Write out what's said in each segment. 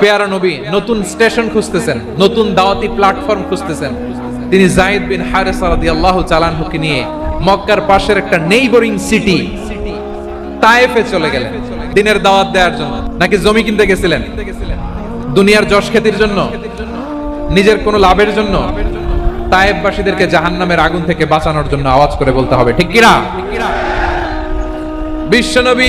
পেয়ারা নবী নতুন স্টেশন খুঁজতেছেন, নতুন দাওয়াতি প্ল্যাটফর্ম খুঁজতেছেন। তিনি জাইদ বিন হারেস রাদিয়াল্লাহু চালানহুকে নিয়ে মক্কার পাশের একটা নেইবরিং সিটি তায়েফে চলে গেলেন, দিনের দাওয়াত দেওয়ার জন্য। নাকি জমি কিনতে গেছিলেন? দুনিয়ার যশ খ্যাতির জন্য? নিজের কোনো লাভের জন্য? তায়েববাসীদেরকে জাহান্নামের আগুন থেকে বাঁচানোর জন্য আওয়াজ করে বলতে হবে, ঠিক কিনা? বিশ্বনবী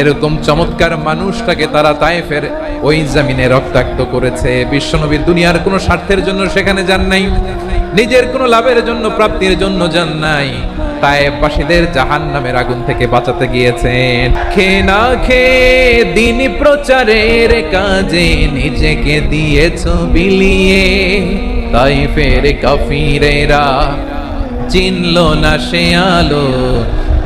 এরকম চমৎকার মানুষটাকে তারা তায়েফের ওই জামিনে রক্তাক্ত করেছে। বিশ্বনবীর দুনিয়ার কোনো স্বার্থের জন্য সেখানে যান নাই। নিজের কোনো লাভের জন্য, প্রাপ্তির জন্য যান নাই। তায়েববাসীদের জাহান নামের আগুন থেকে বাঁচাতে গিয়েছেন খে না খে, দিন প্রচারের কাজে নিজেকে দিয়েছ বিলিয়ে। তাইফের কাফিরেরা চিনল না সে আলো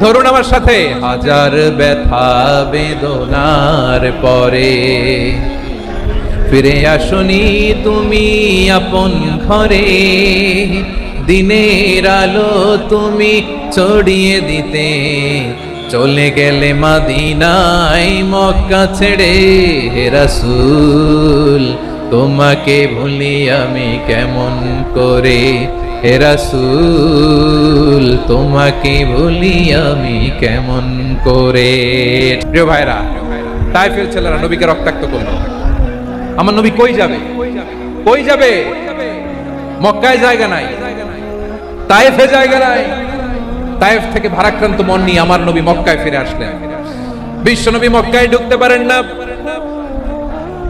ধরুন আমার সাথে। হাজার ব্যথা বেদনার পরে। ফিরে আসনি তুমি আপন ঘরে। দিনের আলো তুমি ছড়িয়ে দিতে। চলে গেলে মাদিনাই মক্কা ছেড়ে হেরাসুল তোমাকে ভুলি আমি কেমন করে? হেরাসুল তোমাকে ভুলি আমি কেমন করে? প্রিয় ভাইরা, তাইফের ছেলেরা নবীকে রক্তাক্ত করল। আমার নবী কই যাবে? কই যাবে? মক্কায় জায়গা নাই। তাইফে জায়গা নাই। তাইফ থেকে ভারাক্রান্ত মন নিয়ে আমার নবী মক্কায় ফিরে আসলেন। বিশ্ব নবী মক্কায় ঢুকতে পারেন না।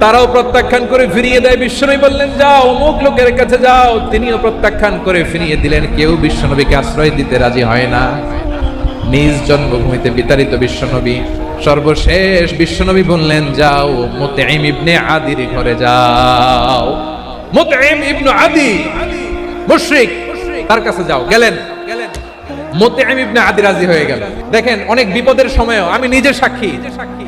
তারাও প্রত্যাখ্যান করে ফিরিয়ে দেয়। বিশ্বনবী বললেন, যাও, অমুক লোকের কাছে যাও। তিনিও প্রত্যাখ্যান করে ফিরিয়ে দিলেন। কেউ বিশ্বনবীকে আশ্রয় দিতে রাজি হয় না। নিজ জন্মভূমিতে বিতাড়িত বিশ্বনবী। সর্বশেষ বিশ্বনবী বললেন, যাও মুতাইম ইবনে আদির ঘরে যাও। মুতাইম ইবনে আদি, মুশরিক, তার কাছে যাও। গেলেন। মোতেআম ইবনে আদি রাজি হয়ে গেল। দেখেন, অনেক বিপদের সময়ও আমি নিজে সাক্ষী। সামাজিক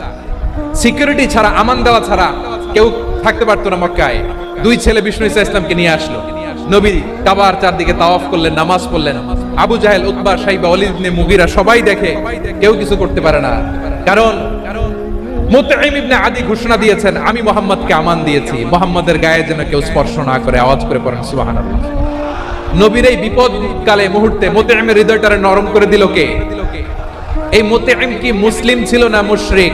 সিকিউরিটি ছাড়া, আমান দেওয়া ছাড়া কেউ থাকতে পারতো না মক্কায়। দুই ছেলে বিষ্ণু ইসা ইসলামকে নিয়ে আসলো। নবী কাবার চারদিকে তাওয়াফ করলেন, নামাজ পড়লেন। আবু জাহেল, উতবা সাইবা অলিদ মুগিরা সবাই দেখে কেউ কিছু করতে পারে না। কারণ মুতাইম ইবনে আদি ঘোষণা দিয়েছেন, আমি মোহাম্মদকে আমান দিয়েছি। মোহাম্মদের গায়ে যেন কেউ স্পর্শ না করে, আওয়াজ করে পড়েন নবীর এই বিপদ কালে মুহূর্তে মুতাইমের হৃদয়টারে নরম করে দিল কে? এই মোতেম কি মুসলিম ছিল না মুশরিক?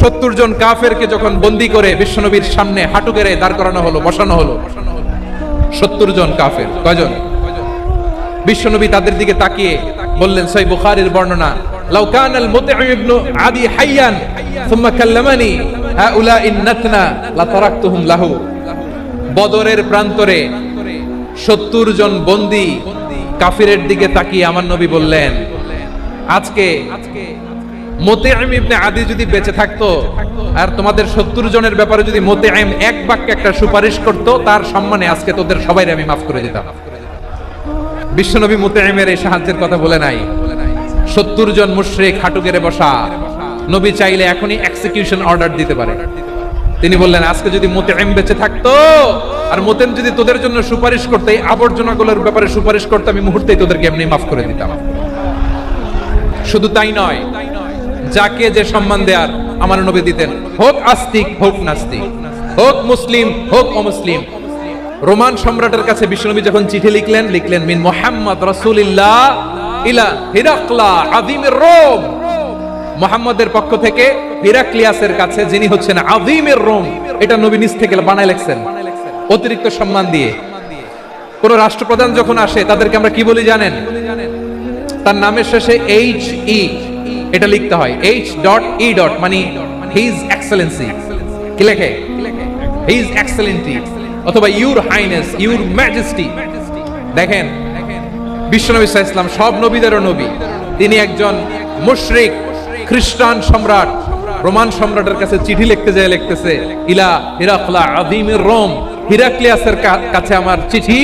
সত্তর জন কাফেরকে যখন বন্দি করে বিশ্বনবীর সামনে হাঁটু গেড়ে দাঁড় করানো হলো, বসানো হলো, সত্তর জন কাফের, কয়জন? বিশ্বনবী তাদের দিকে তাকিয়ে বললেন সই বুখারীর বর্ণনা, লাউ কান আল মুতঈম আদি হাইয়ান থুম্মা কাল্লামানি হাউলা ইন্নাতনা লা তারাকতুহুম লাহু। বদরের প্রান্তরে সত্তর জন বন্দি কাফিরের দিকে তাকিয়ে আমার নবী বললেন, আজকে মোতেআম ইবনে আদি যদি বেঁচে থাকতো, আর তোমাদের সত্তর জনের ব্যাপারে যদি মোতেআম এক বাক্যে একটা সুপারিশ করত, তার সম্মানে আজকে তোদের সবাই আমি মাফ করে দিতাম। বিশ্বনবী মোতেআমের এই সাহায্যের কথা বলে নাই। সত্তর জন মুশরিক হাঁটু গেড়ে বসা, নবী চাইলে এখনই এক্সিকিউশন অর্ডার দিতে পারে। তিনি বললেন, আজকে যদি মোতেআম বেঁচে থাকতো, আর মোতেম যদি তোদের জন্য সুপারিশ করতে, এই আবর্জনাগুলোর ব্যাপারে সুপারিশ করতে, আমি মুহূর্তেই তোদেরকে এমনি মাফ করে দিতাম। শুধু তাই নয় যাকে যে সম্মান দেয়ার আমার নবী দিতেন। হোক আস্তিক, হোক নাস্তিক। হোক মুসলিম, হোক অমুসলিম। রোমান সম্রাটের কাছে বিশ্বনবী যখন চিঠি লিখলেন লিখলেন, মিন মোহাম্মদ রাসূলিল্লাহ ইলা হিরাকলা আযীমের রোম। মোহাম্মদের পক্ষ থেকে হিরাক্লিয়াসের কাছে যিনি হচ্ছেন আদিমের রোম, এটা নবী নিজ থেকে বানায় লিখছেন। অতিরিক্ত সম্মান দিয়ে। কোন রাষ্ট্রপ্রধান যখন আসে, তাদেরকে আমরা কি বলি জানেন? তার নামের শেষে এইচ ই এটা লিখতে হয় এইচ ডট ই ডট মানে হিজ এক্সেলেন্সি কি লেখে? হিজ এক্সেলেন্টি অথবা ইউর হাইনেস ইউর ম্যাজেস্টি দেখেন, বিশ্বনবী ইসলাম সব নবীদেরও নবী। তিনি একজন মুশরিক, খ্রিস্টান সম্রাট, রোমান সম্রাটের কাছে চিঠি লিখতে যায় লিখতেছে, ইলা হিরাকলা আযীমের রোম। হিরাক্লিয়াসের কাছে আমার চিঠি,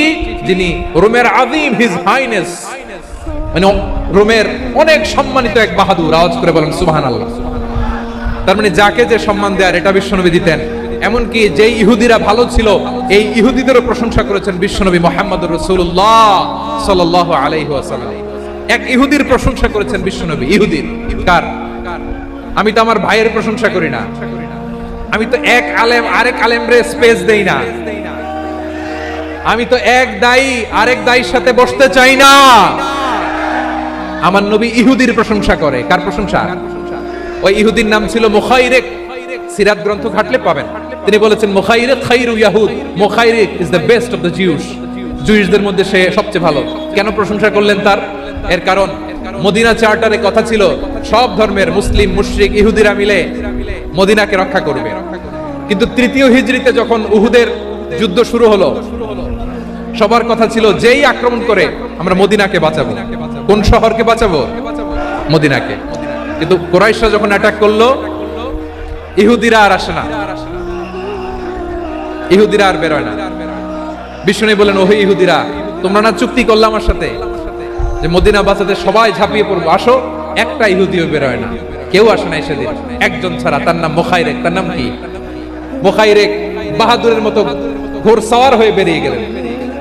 যিনি রোমের আযীম হিজ হাইনেস মানে রোমের অনেক সম্মানিত এক বাহাদুর, আওয়াজ করে বলেন সুবহান আল্লাহ তার মানে যাকে যে সম্মান দেয়ার এটা বিশ্বনবী দিতেন। এমনকি যে ইহুদিরা ভালো ছিল, এই ইহুদিদেরও প্রশংসা করেছেন বিশ্বনবী মোহাম্মদ রসুল্লাহ সাল্লাহ আলাইহি এক ইহুদির প্রশংসা করেছেন বিশ্বনবী, ইহুদির। কার? আমি তো আমার ভাইয়ের প্রশংসা করি না। আমি তো এক আলেম, আরেক আলেমরে স্পেস দেই না। আমি তো এক দায়ী, আরেক দায়ীর সাথে বসতে চাই না। আমার নবী ইহুদির প্রশংসা করে। কার প্রশংসা? ওই ইহুদির নাম ছিল মুখাইরেক। সিরাত গ্রন্থ ঘাটলে পাবেন। তিনি বলেছেন, মুখাইরেক খাইরু ইয়াহুদ। Mukhayriq is the best of the Jews জুইসদের মধ্যে সে সবচেয়ে ভালো। কেন প্রশংসা করলেন তার? এর কারণ, মদিনা চার্টারে কথা ছিল, সব ধর্মের মুসলিম, মুশরিক, ইহুদিরা মিলে মদিনাকে রক্ষা করবে। কিন্তু তৃতীয় হিজরিতে যখন উহুদের যুদ্ধ শুরু হলো, সবার কথা ছিল, যেই আক্রমণ করে, আমরা মদিনাকে বাঁচাবো। কোন শহরকে বাঁচাবো? মদিনাকে। কিন্তু কোরাইশরা যখন অ্যাটাক করল, ইহুদিরা আর আসে না। ইহুদিরা আর বেরোয় না। বিষ্ণু বলেন ওহে ইহুদিরা, তোমরা না চুক্তি করলে আমার সাথে যে মদিনা বাঁচাতে সবাই ঝাঁপিয়ে পড়ব? আসো, একটা ইহুদিও বেরোয় না। কেউ আসে না সেদিন একজন ছাড়া, তার নাম মোখাইরেক। তার নাম কি? মোখাইরেক বাহাদুরের মতো ঘোর সাওয়ার হয়ে বেরিয়ে গেলেন।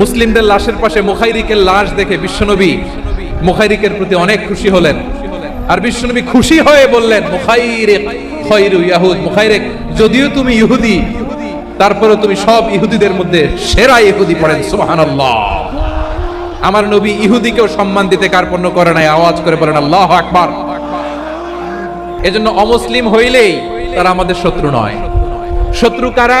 মুসলিমদের লাশের পাশে মুখাইরিকের লাশ দেখে বিশ্বনবী মুখাইরিকের প্রতি অনেক খুশি হলেন। আর বিশ্বনবী খুশি হয়ে বললেন, মুখাইরিক যদিও তুমি ইহুদি তারপরে তুমি সব ইহুদিদের মধ্যে সেরা ইহুদি পড়েন, সুবহানাল্লাহ। আমার নবী ইহুদিকেও সম্মান দিতে কার্পণ্য করে নাই, আওয়াজ করে বলেন, আল্লাহ আকবার। এজন্য অমুসলিম হইলেই তারা আমাদের শত্রু নয়। শত্রু কারা?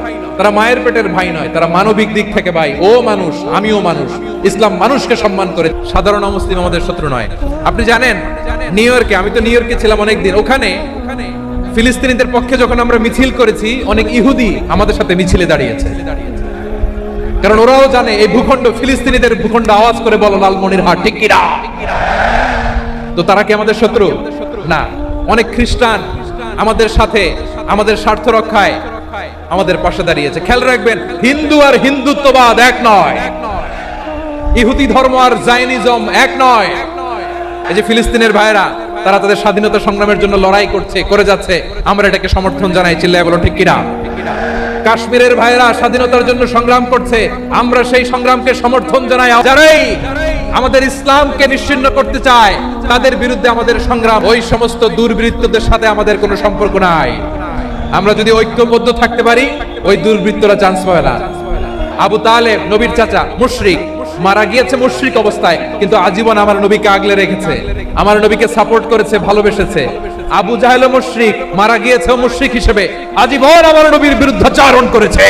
তারা মায়ের পেটের ভাই নয়, তারা মানবিক দিক থেকে ভাই। ও মানুষ, আমিও মানুষ। ইসলাম মানুষকে সম্মান করে। সাধারণ মুসলিম আমাদের শত্রু নয়। আপনি জানেন, নিউ ইয়র্কে, আমি তো নিউ ইয়র্কে ছিলাম অনেকদিন, ওখানে ফিলিস্তিনিদের পক্ষে যখন আমরা মিছিল করেছি, অনেক ইহুদি আমাদের সাথে মিছিলে দাঁড়িয়েছে। কারণ ওরাও জানে, এই ভূখণ্ড, ফিলিস্তিনিদের ভূখণ্ড আওয়াজ করে বলো লালমনির হাট ঠিক কিনা তো তারা কি আমাদের শত্রু? না। অনেক খ্রিস্টান আমাদের সাথে, আমাদের স্বার্থ রক্ষায় আমাদের পাশে দাঁড়িয়েছে। খেয়াল রাখবেন, হিন্দু আর হিন্দুত্ববাদ এক নয়। ইহুদি ধর্ম আর জাইনিজম এক নয়। এই যে ফিলিস্তিনের ভাইরা তারা তাদের স্বাধীনতা সংগ্রামের জন্য লড়াই করছে, করে যাচ্ছে। আমরা এটাকে সমর্থন জানাই, চিল্লায় বলো, ঠিক কিনা? কাশ্মীরের ভাইরা স্বাধীনতার জন্য সংগ্রাম করছে, আমরা সেই সংগ্রামকে সমর্থন জানাই। যারাই আমাদের ইসলামকে নিশ্চিন্ন করতে চায়, তাদের বিরুদ্ধে আমাদের সংগ্রাম। ওই সমস্ত দুর্বৃত্তদের সাথে আমাদের কোনো সম্পর্ক নাই। আমরা যদি ঐক্যবদ্ধ থাকতে পারি, ওই দুর্বৃত্তরা চান্স পাবে না। আবু তালেব, নবীর চাচা, মুশরিক, মারা গিয়েছে মুশরিক অবস্থায়, কিন্তু আজীবন আমার নবীকে আগলে রেখেছে। আমার নবীকে সাপোর্ট করেছে, ভালোবেসেছে। আবু জাহেল মুশরিক, মারা গিয়েছে মুশরিক হিসেবে, আজীবন আমার নবীর বিরুদ্ধাচারণ করেছে।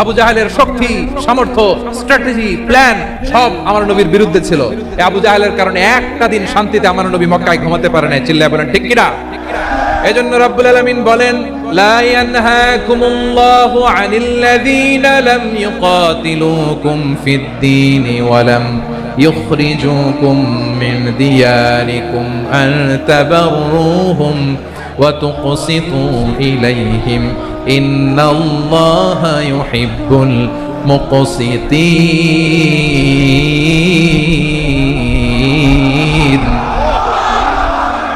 আবু জাহেলের শক্তি, সামর্থ্য স্ট্র্যাটেজি প্ল্যান সব আমার নবীর বিরুদ্ধে ছিল। আবু জাহেলের কারণে একটা দিন শান্তিতে আমার নবী মক্কায় ঘুমাতে পারে না চিল্লায় বলেন, ঠিক কিনা? এজন্য রব্বুল আলামিন বলেন লা ইয়ানহাকুমুল্লাহু আনিল্লাযীনা লাম ইয়াকাতিলুকুম ফিদ-দীন ওয়া লাম ইউখরিজুকুম মিন দিয়ারিকুম আন তাবাররুহুম ওয়া তুকসিতু ইলাইহিম ইন্নাল্লাহা ইউহিব্বুল মুকসিতিন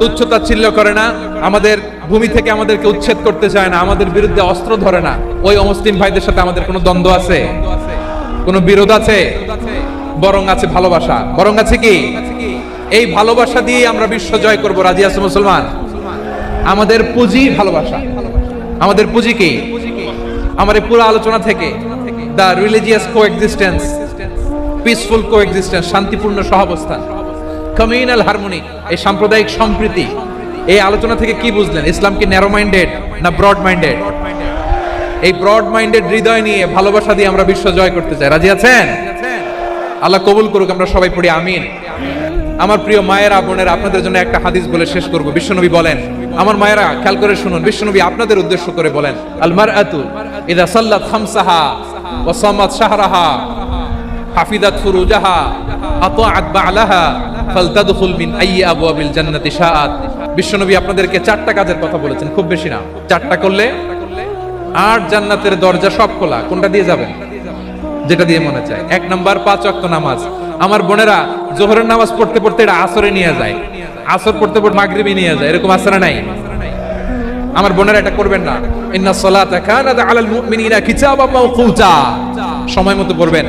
তুচ্ছতা ছিল্ল করে না, আমাদের ভূমি থেকে আমাদেরকে উচ্ছেদ করতে চায় না, আমাদের বিরুদ্ধে অস্ত্র ধরে না। ওই অমুসলিম ভাইদের সাথে আমাদের কোনো দ্বন্দ্ব আছে? কোনো বিরোধ আছে? বরং আছে ভালোবাসা। বরং আছে কি? এই ভালোবাসা দিয়ে আমরা বিশ্ব জয় করব, রাজি আছে মুসলমান? আমাদের পুঁজি ভালোবাসা। আমাদের পুঁজি কি? এই পুরো আলোচনা থেকে the religious coexistence peaceful coexistence শান্তিপূর্ণ সহাবস্থান। কমিউনাল হারমোনি এই সাম্প্রদায়িক সম্প্রীতি এই আলোচনা থেকে কি বুঝলেন ইসলাম কি ন্যারো মাইন্ডেড না ব্রড মাইন্ডেড এই ব্রড মাইন্ডেড হৃদয় নিয়ে ভালোবাসা দিয়ে আমরা বিশ্ব জয় করতে চাই রাজি আছেন আল্লাহ কবুল করুক আমরা সবাই পড়ি আমিন আমার প্রিয় মায়েরা বোনেরা আপনাদের জন্য একটা হাদিস বলে শেষ করব। বিশ্বনবী বলেন, আমার মায়েরা, খেয়াল করে শুনুন, বিশ্বনবী আপনাদের উদ্দেশ্য করে বলেন আল মারআতু ইদা সাল্লাত খামসাহা ওয়া সামাত শাহরাহা হাফিদাত ফুরুজাহা আতাআত ফালতাদখুল মিন আইয়ি আবওয়াবিল জান্নাতি শাআত। বিশ্বনবী আপনাদেরকে চারটা কাজের কথা বলেছেন, খুব বেশি না। চারটা করলে আট জান্নাতের দরজা সব খোলা, কোনটা দিয়ে যাবেন? যেটা দিয়ে মনে চায়। এক নাম্বার, পাঁচ ওয়াক্ত নামাজ। আমার বোনেরা জোহরের নামাজ পড়তে পড়তে এটা আসরে নিয়ে যায়। আসর পড়তে পড়তে মাগরিবি নিয়ে যায়। এরকম আসরা নাই। আমার বোনেরা এটা করবেন না। ইন্না সালাতা কানাত আলাল মুমিনিনা কিতাবাম মাওকুতা। সময় মতো পড়বেন।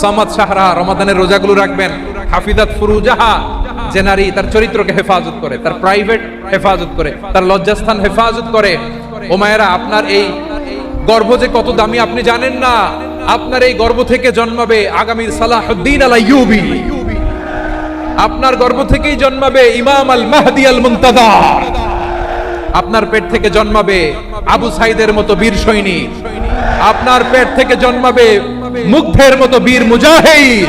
সামাদ শাহরা রমাদানের রোজাগুলো রাখবেন। হাফিজাত ফুরুজাহা যে নারী তার চরিত্রকে হেফাজত করে, তার প্রাইভেট হেফাজত করে, তার লজ্জাস্থান হেফাজত করে। ও মায়েরা, আপনার এই গর্ভ যে কত দামি আপনি জানেন না? আপনার এই গর্ভ থেকে জন্মাবে আগামীর সালাহুদ্দিন আল আইয়ুবি। আপনার গর্ভ থেকেই জন্মাবে ইমাম আল মাহদি আল মুনতাজার আপনার পেট থেকে জন্মাবে আবু সাইদের মতো বীর সৈনিক আপনার পেট থেকে জন্মাবে মুগ্ধের মতো বীর মুজাহিদ।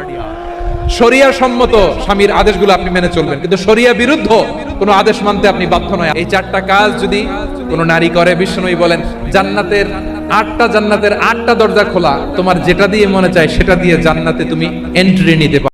শরিয়া সম্মত স্বামীর আদেশগুলো আপনি মেনে চলবেন। কিন্তু শরিয়া বিরুদ্ধ কোনো আদেশ মানতে আপনি বাধ্য নয়। এই চারটা কাজ যদি কোনো নারী করে, বিষ্ণুই বলেন, জান্নাতের আটটা জান্নাতের আটটা দরজা খোলা, তোমার যেটা দিয়ে মনে চায় সেটা দিয়ে জান্নাতে তুমি এন্ট্রি নিতে পারো।